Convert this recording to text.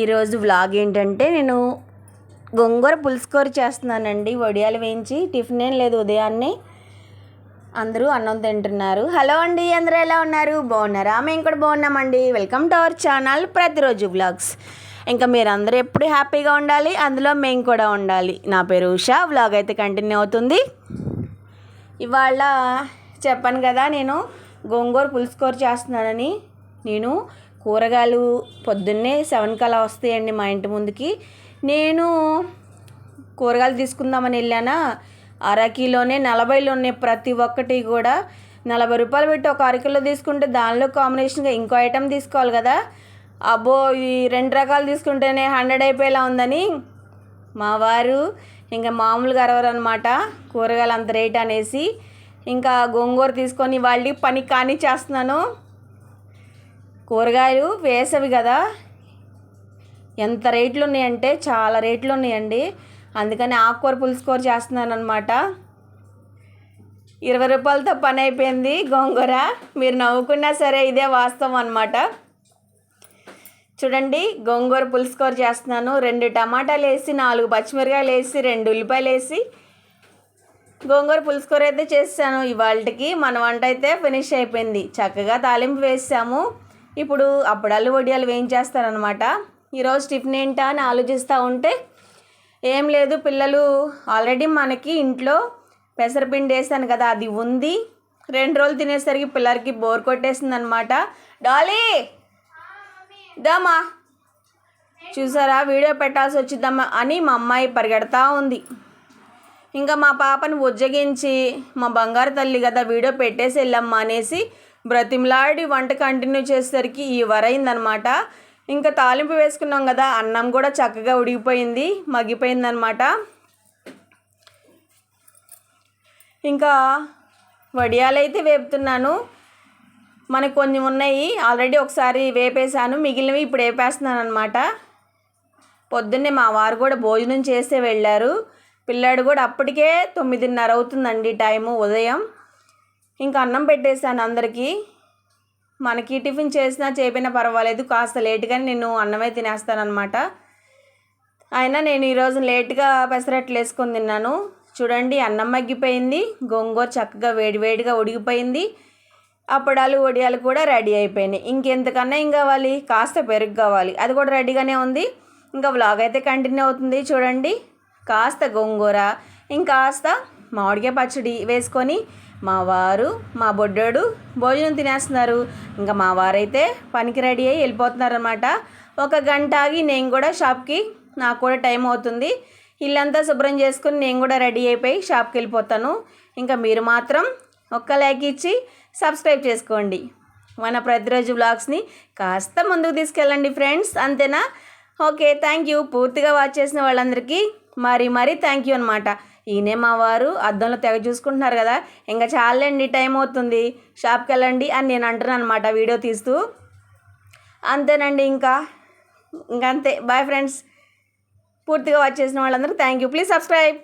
ఈరోజు వ్లాగ్ ఏంటంటే నేను గోంగూర పులుసుకూర చేస్తున్నానండి. వడియాలు వేయించి టిఫిన్ ఏం లేదు ఉదయాన్నే అందరూ అన్నం తింటున్నారు. హలో అండి అందరూ ఎలా ఉన్నారు? బాగున్నారా? మేము కూడా బాగున్నామండి. వెల్కమ్ టు అవర్ ఛానల్ ప్రతిరోజు వ్లాగ్స్ ఇంకా మీరందరూ ఎప్పుడు హ్యాపీగా ఉండాలి? అందులో మేము కూడా ఉండాలి. నా పేరు ఉషా. వ్లాగ్ అయితే కంటిన్యూ అవుతుంది. ఇవాళ చెప్పాను కదా నేను గోంగూర పులుసుకూర చేస్తున్నానని. నేను కూరగాయలు పొద్దున్నే సెవెన్ కలా వస్తాయండి మా ఇంటి ముందుకి. నేను కూరగాయలు తీసుకుందామని వెళ్ళానా? అరకిలోనే నలభైలో ఉన్నాయి. ప్రతి ఒక్కటి కూడా నలభై రూపాయలు పెట్టి ఒక అరకిలో తీసుకుంటే దానిలో కాంబినేషన్గా ఇంకో ఐటెం తీసుకోవాలి కదా. అబ్బో ఈ రెండు రకాలు తీసుకుంటేనే హండ్రెడ్ అయిపోయేలా ఉందని మా వారు ఇంకా మామూలుగా అరవరు అనమాట కూరగాయలు అంత రేట్ అనేసి. ఇంకా గోంగూర తీసుకొని వాళ్ళకి పని కానీ చేస్తున్నాను. కూరగాయలు వేసవి కదా. ఎంత రేట్లు ఉన్నాయంటే చాలా రేట్లు ఉన్నాయండి అందుకని ఆకుకూర పులుసుకూర చేస్తున్నాను అనమాట ఇరవై రూపాయలతో పని అయిపోయింది గోంగూర. మీరు నవ్వుకున్నా సరే ఇదే వాస్తవం అనమాట చూడండి గోంగూర పులుసుకూర చేస్తున్నాను. రెండు టమాటాలు వేసి నాలుగు పచ్చిమిరకాయలు వేసి రెండు ఉల్లిపాయలు వేసి గోంగూర పులుసుకూర అయితే చేసాను ఇవాళకి మన వంట అయితే ఫినిష్ అయిపోయింది. చక్కగా తాలింపు వేసాము. ఇప్పుడు అప్పడాలు వడియాలు వేయించేస్తారనమాట ఈరోజు టిఫిన్ ఏంటా అని ఆలోచిస్తూ ఉంటే ఏం లేదు పిల్లలు ఆల్రెడీ మనకి ఇంట్లో పెసరపిండి వేసాను కదా అది ఉంది. రెండు రోజులు తినేసరికి పిల్లలకి బోర్ కొట్టేసింది అనమాట డాలీ! దామా చూసారా? వీడియో పెట్టాల్సి వచ్చిద్దామా అని మా అమ్మాయి పరిగెడతా ఉంది. ఇంకా మా పాపని ఉజ్జగించి మా బంగారు తల్లి కదా వీడియో పెట్టేసి వెళ్ళమ్మా అనేసి బ్రతిమలాడి వంట కంటిన్యూ చేసేసరికి ఈ వరైందనమాట. ఇంకా తాలింపు వేసుకున్నాం కదా అన్నం కూడా చక్కగా ఉడిగిపోయింది మగ్గిపోయిందనమాట. ఇంకా వడియాలైతే వేపుతున్నాను. మనకు కొన్ని ఉన్నాయి ఆల్రెడీ ఒకసారి వేపేశాను మిగిలినవి ఇప్పుడు వేపేస్తున్నాను అనమాట పొద్దున్నే మా వారు కూడా భోజనం చేసే వెళ్ళారు. పిల్లాడు కూడా అప్పటికే తొమ్మిదిన్నర అవుతుందండి టైము ఉదయం. ఇంకా అన్నం పెట్టేశాను అందరికీ. మనకి టిఫిన్ చేసినా చేయపోయినా పర్వాలేదు కాస్త లేట్గానే నేను అన్నమే తినేస్తానమాట అయినా నేను ఈరోజు లేట్గా పెసరట్లు వేసుకొని తిన్నాను. చూడండి అన్నం మగ్గిపోయింది గోంగూర చక్కగా వేడివేడిగా ఉడికిపోయింది. అప్పడాలు వడియాలు కూడా రెడీ అయిపోయినాయి. ఇంకెంతకన్నా ఏం కావాలి? కాస్త పెరుగు కావాలి. అది కూడా రెడీగానే ఉంది. ఇంకా వ్లాగ్ అయితే కంటిన్యూ అవుతుంది చూడండి. కాస్త గోంగూర ఇంకాస్త మామిడికాయ పచ్చడి వేసుకొని మా వారు మా బొడ్డోడు భోజనం తినేస్తున్నారు. ఇంకా మా వారైతే పనికి రెడీ అయ్యి వెళ్ళిపోతున్నారు అనమాట ఒక గంట ఆగి నేను కూడా షాప్కి నాకు కూడా టైం అవుతుంది. ఇల్లంతా శుభ్రం చేసుకుని నేను కూడా రెడీ అయిపోయి షాప్కి వెళ్ళిపోతాను. ఇంకా మీరు మాత్రం ఒక్క లైక్ ఇచ్చి సబ్స్క్రైబ్ చేసుకోండి. మన ప్రతిరోజు బ్లాగ్స్ని కాస్త ముందుకు తీసుకెళ్ళండి ఫ్రెండ్స్. అంతేనా? Okay thank you. పూర్తిగా వాచ్ చేసిన వాళ్ళందరికీ మరీ మరీ థ్యాంక్ యూ అనమాట ఈయనే మా వారు అద్దంలో తెగ చూసుకుంటున్నారు కదా. ఇంకా చాలండి టైం అవుతుంది. షాప్కి వెళ్ళండి అని నేను అంటున్నాను అనమాట వీడియో తీస్తూ. అంతేనండి ఇంకా. ఇంకంతే. Bye friends. పూర్తిగా వాచ్ చేసిన వాళ్ళందరూ థ్యాంక్ యూ ప్లీజ్ సబ్స్క్రైబ్